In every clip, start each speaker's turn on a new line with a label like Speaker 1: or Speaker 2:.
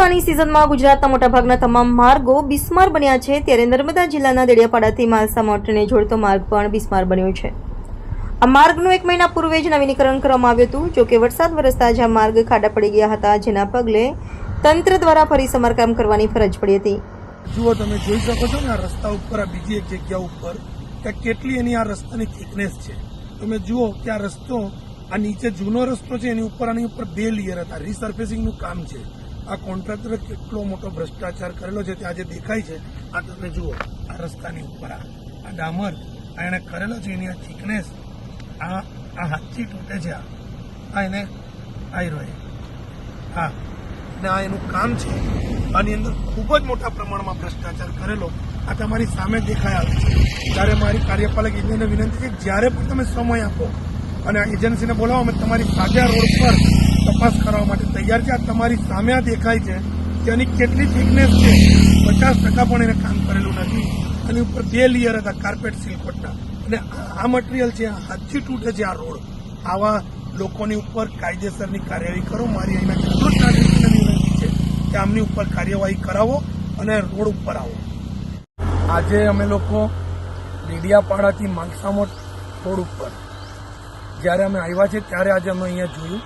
Speaker 1: ચોમાસાની સિઝનમાં ગુજરાતના મોટાભાગના તમામ માર્ગો બિસ્માર બન્યા છે. ત્યારે નર્મદા જિલ્લાના દેડિયાપાડાથી માલસા મોટરને જોડતો માર્ગ પણ બિસ્માર બન્યો છે. આ માર્ગનું એક મહિના પૂર્વે જ નવીનીકરણ કરવામાં આવ્યું હતું. જોકે વરસાદ વરસતા જ આ માર્ગ ખાડા પડી ગયા હતા, જેના પગલે તંત્ર દ્વારા ફરી સમારકામ કરવાની ફરજ પડી હતી.
Speaker 2: જુઓ, તમે જોઈ શકો છો ને આ રસ્તા ઉપર, આ બીજી એક જગ્યા ઉપર, કે કેટલી એની આ રસ્તાની થિકનેસ છે. તમે જુઓ કે આ રસ્તો, આ નીચે જૂનો રસ્તો છે, એની ઉપર, આની ઉપર બે લેયર હતા. રિસર્ફેસિંગનું કામ છે. આ કોન્ટ્રાક્ટરે કેટલો મોટો ભ્રષ્ટાચાર કરેલો છે તે આજે દેખાય છે. આ તમે જુઓ, આ રસ્તાની ઉપર આ ડામર, આ એણે કરેલો છે, એની આ થિકનેસ, આ આ હાથથી તૂટે છે આ. આ એને રહ્યો હા ને આ એનું કામ છે, આની અંદર ખૂબ જ મોટા પ્રમાણમાં ભ્રષ્ટાચાર કરેલો. આ તમારી સામે દેખાઈ આવે છે. ત્યારે મારી કાર્યપાલક ઇજનેરને વિનંતી છે, જ્યારે પણ તમે સમય આપો અને એજન્સીને બોલાવો, અમે તમારી સાથે રોડ પર તપાસ કરવા માટે તૈયાર છે આ તમારી સામે આ દેખાય છે તેની કેટલી થિકનેસ છે. પચાસ ટકા પણ એને કામ કરેલું નથી. એની ઉપર બે લેયર હતા કાર્પેટ સિલકોટના અને આ- મટીરિયલ છે હાથથી તૂટે છે આ રોડ. આવા લોકોની ઉપર કાયદેસરની કાર્યવાહી કરો. મારી અહીંના જાગૃત નાગરિકોને વિનંતી છે કે આમની ઉપર કાર્યવાહી કરાવો અને રોડ ઉપર આવો. આજે અમે લોકો ડેડિયાપાડાથી માલસામોટ રોડ ઉપર જ્યારે અમે આવ્યા છે ત્યારે આજે અમે અહીંયા જોયું.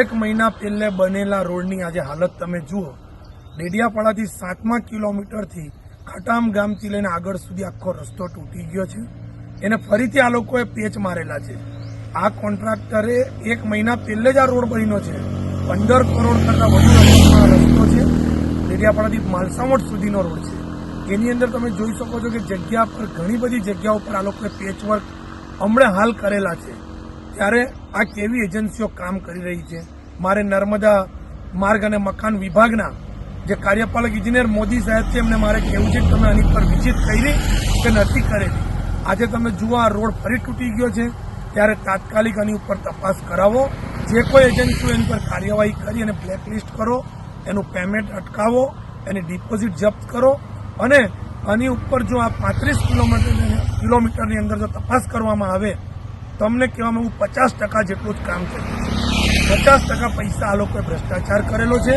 Speaker 2: એક મહિના પહેલે બનેલા રોડની આજે હાલત તમે જુઓ. ડેડિયાપાડાથી સાતમા કિલોમીટરથી ખટામ ગામથી લઈને આગળ સુધી આખો રસ્તો તૂટી ગયો છે. એને ફરીથી આ લોકોએ પેચ મારેલા છે. આ કોન્ટ્રાક્ટરે એક મહિના પહેલે જ આ રોડ બન્યો છે. પંદર કરોડ કરતા વધુ રસ્તો છે. ડેડિયાપાડાથી માલસામોટ સુધીનો રોડ છે. એની અંદર તમે જોઈ શકો છો કે જગ્યા પર ઘણી બધી જગ્યાઓ પર આ લોકોએ પેચવર્ક હમણાં હાલ કરેલા છે. ત્યારે આ કેવી એજન્સીઓ કામ કરી રહી છે? મારે નર્મદા માર્ગ અને મકાન વિભાગના જે કાર્યપાલક ઇજનેર મોદી સાહેબ છે, એમને મારે કહેવું છે કે તમે આની પર વિઝિટ કરી કે નથી કરેલી. આજે તમે જુઓ, આ રોડ ફરી તૂટી ગયો છે. ત્યારે તાત્કાલિક આની ઉપર તપાસ કરાવો. જે કોઈ એજન્સીઓ એની પર કાર્યવાહી કરી અને બ્લેકલિસ્ટ કરો, એનું પેમેન્ટ અટકાવો, એની ડિપોઝિટ જપ્ત કરો અને આની ઉપર જો આ પાંત્રીસ કિલોમીટર કિલોમીટરની અંદર જો તપાસ કરવામાં આવે તમને કહેવામાં હું પચાસ ટકા જેટલું જ કામ કર્યું પચાસ ટકા પૈસા આ લોકોએ ભ્રષ્ટાચાર કરેલો છે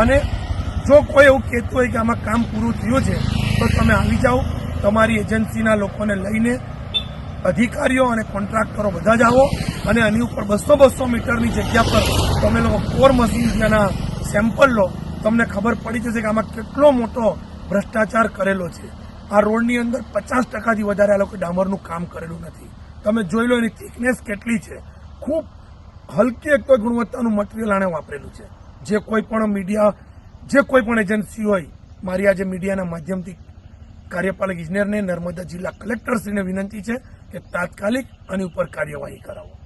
Speaker 2: અને જો કોઈ એવું કહેતું હોય કે આમાં કામ પૂરું થયું છે, તો તમે આવી જાઓ, તમારી એજન્સીના લોકોને લઈને અધિકારીઓ અને કોન્ટ્રાક્ટરો બધા જ આવો અને આની ઉપર બસો બસો મીટરની જગ્યા પર તમે લોકો કોર મશીન ત્યાંના સેમ્પલ લો, તમને ખબર પડી જશે કે આમાં કેટલો મોટો ભ્રષ્ટાચાર કરેલો છે. આ રોડની અંદર પચાસ ટકાથી વધારે આ લોકો ડામરનું કામ કરેલું નથી. તમે જોઈ લો એની થિકનેસ કેટલી છે. ખૂબ હલકી એક તો ગુણવત્તાનું મટીરિયલ આણે વાપરેલું છે. જે કોઈ પણ મીડિયા જે કોઈ પણ એજન્સી હોય, મારી આજે મીડિયાના માધ્યમથી કાર્યપાલક ઇજનેરને નર્મદા જિલ્લા કલેક્ટરશ્રીને વિનંતી છે કે તાત્કાલિક આની ઉપર કાર્યવાહી કરાવો.